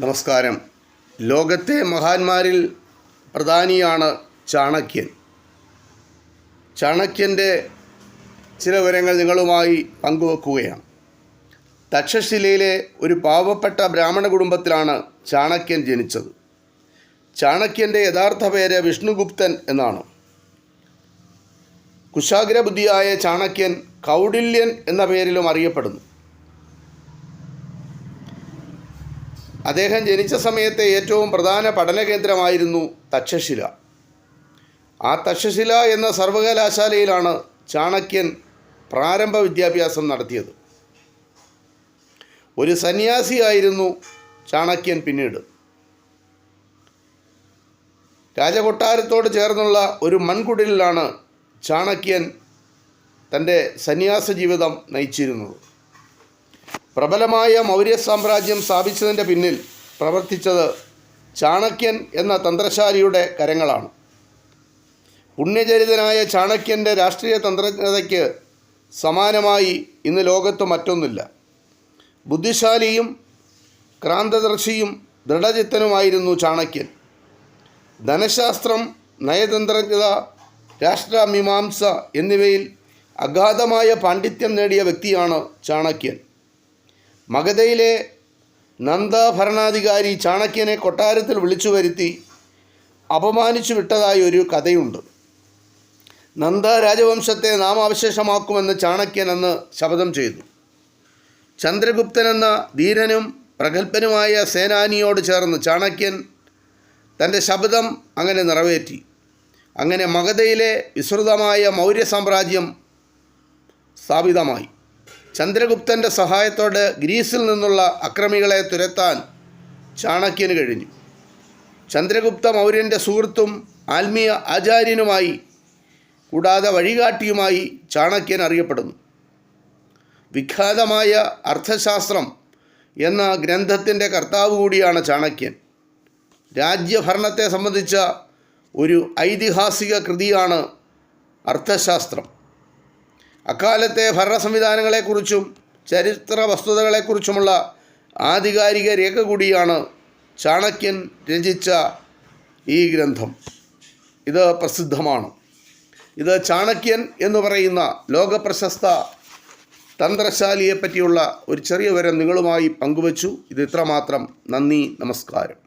നമസ്കാരം. ലോകത്തെ മഹാന്മാരിൽ പ്രധാനിയാണ് ചാണക്യൻ. ചാണക്യന്റെ ചില വിവരങ്ങൾ നിങ്ങളുമായി പങ്കുവെക്കുകയാണ്. തക്ഷശിലയിലെ ഒരു പാവപ്പെട്ട ബ്രാഹ്മണ കുടുംബത്തിലാണ് ചാണക്യൻ ജനിച്ചത്. ചാണക്യന്റെ യഥാർത്ഥ പേര് വിഷ്ണുഗുപ്തൻ എന്നാണ്. കുശാഗ്രബുദ്ധിയായ ചാണക്യൻ കൗടില്യൻ എന്ന പേരിലും അറിയപ്പെടുന്നു. അദ്ദേഹം ജനിച്ച സമയത്തെ ഏറ്റവും പ്രധാന പഠന കേന്ദ്രമായിരുന്നു തക്ഷശില. ആ തക്ഷശില എന്ന സർവകലാശാലയിലാണ് ചാണക്യൻ പ്രാരംഭ വിദ്യാഭ്യാസം നടത്തിയത്. ഒരു സന്യാസിയായിരുന്നു ചാണക്യൻ പിന്നീട്. രാജകൊട്ടാരത്തോട് ചേർന്നുള്ള ഒരു മൺകുടിലാണ് ചാണക്യൻ തന്റെ സന്യാസ ജീവിതം നയിച്ചിരുന്നത്. പ്രബലമായ മൗര്യ സാമ്രാജ്യം സ്ഥാപിച്ചതിന്റെ പിന്നിൽ പ്രവർത്തിച്ചത് ചാണക്യൻ എന്ന തന്ത്രശാലിയുടെ കരങ്ങളാണ്. പുണ്യചരിതനായ ചാണക്യന്റെ രാഷ്ട്രീയ തന്ത്രജ്ഞതയ്ക്ക് സമാനമായി ഇന്ന് ലോകത്ത് മറ്റൊന്നില്ല. ബുദ്ധിശാലിയും ക്രാന്തദർശിയും ദൃഢചിത്തനുമായിരുന്നു ചാണക്യൻ. ധനശാസ്ത്രം നയതന്ത്രജ്ഞത രാഷ്ട്രമീമാംസ എന്നിവയിൽ അഗാധമായ പാണ്ഡിത്യം നേടിയ വ്യക്തിയാണ് ചാണക്യൻ. മഗധയിലെ നന്ദ ഭരണാധികാരി ചാണക്യനെ കൊട്ടാരത്തിൽ വിളിച്ചു വരുത്തി അപമാനിച്ചു വിട്ടതായി ഒരു കഥയുണ്ട്. നന്ദ രാജവംശത്തെ നാമാവശേഷമാക്കുമെന്ന് ചാണക്യൻ അന്ന് ശപഥം ചെയ്തു. ചന്ദ്രഗുപ്തൻ എന്ന ധീരനും പ്രഗത്ഭനുമായ സേനാനിയോട് ചേർന്ന് ചാണക്യൻ തന്റെ ശബ്ദം അങ്ങനെ നിറവേറ്റി. അങ്ങനെ മഗധയിലെ വിസ്തൃതമായ മൗര്യ സാമ്രാജ്യം സ്ഥാപിതമായി. ചന്ദ്രഗുപ്തന്റെ സഹായത്തോടെ ഗ്രീസിൽ നിന്നുള്ള അക്രമികളെ തുരത്താൻ ചാണക്യന് കഴിഞ്ഞു. ചന്ദ്രഗുപ്ത മൗര്യന്റെ സുഹൃത്തും ആത്മീയ ആചാര്യനുമായി കൂടാതെ വഴികാട്ടിയുമായി ചാണക്യൻ അറിയപ്പെടുന്നു. വിഖ്യാതമായ അർത്ഥശാസ്ത്രം എന്ന ഗ്രന്ഥത്തിന്റെ കർത്താവ് കൂടിയാണ് ചാണക്യൻ. രാജ്യഭരണത്തെ സംബന്ധിച്ച ഒരു ഐതിഹാസിക കൃതിയാണ് അർത്ഥശാസ്ത്രം. അക്കാലത്തെ ഭരണ സംവിധാനങ്ങളെക്കുറിച്ചും ചരിത്ര വസ്തുതകളെക്കുറിച്ചുമുള്ള ആധികാരിക രേഖ കൂടിയാണ് ചാണക്യൻ രചിച്ച ഈ ഗ്രന്ഥം. ഇത് പ്രസിദ്ധമാണ്. ഇത് ചാണക്യൻ എന്ന് പറയുന്ന ലോകപ്രശസ്ത തന്ത്രശാലിയെ പറ്റിയുള്ള ഒരു ചെറിയ വിവരം നിങ്ങളുമായി പങ്കുവച്ചു. ഇത് ഇത്രമാത്രം. നന്ദി നമസ്കാരം.